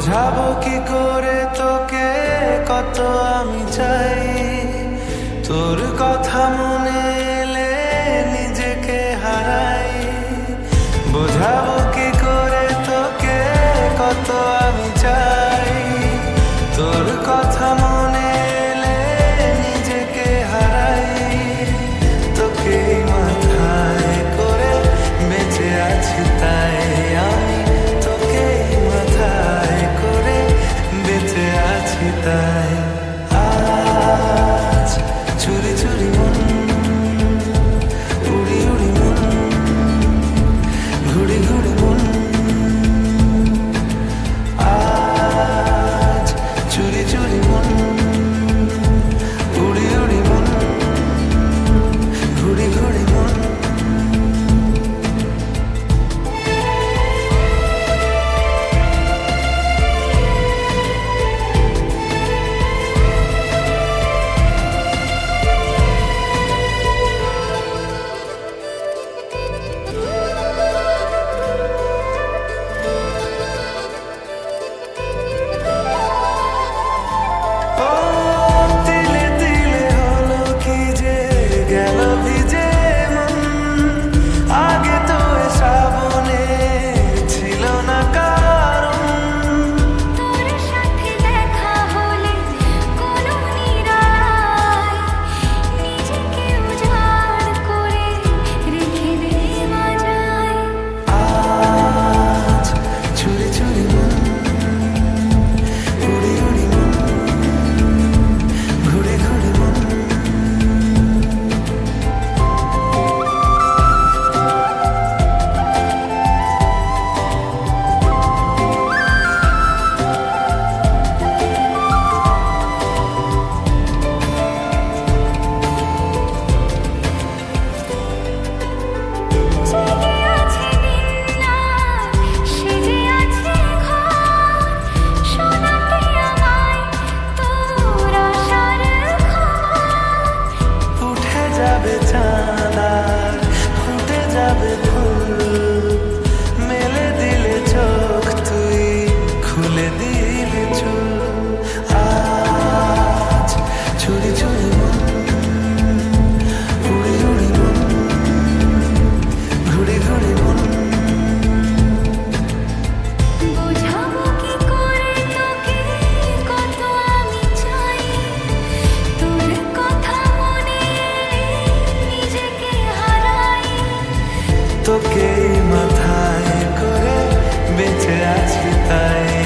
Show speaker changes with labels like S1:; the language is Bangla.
S1: বোঝাবো কি করে তোকে কত আমি চাই? তোর কথা time. তোকে মাথায় করে বেঁচে আছি তাই।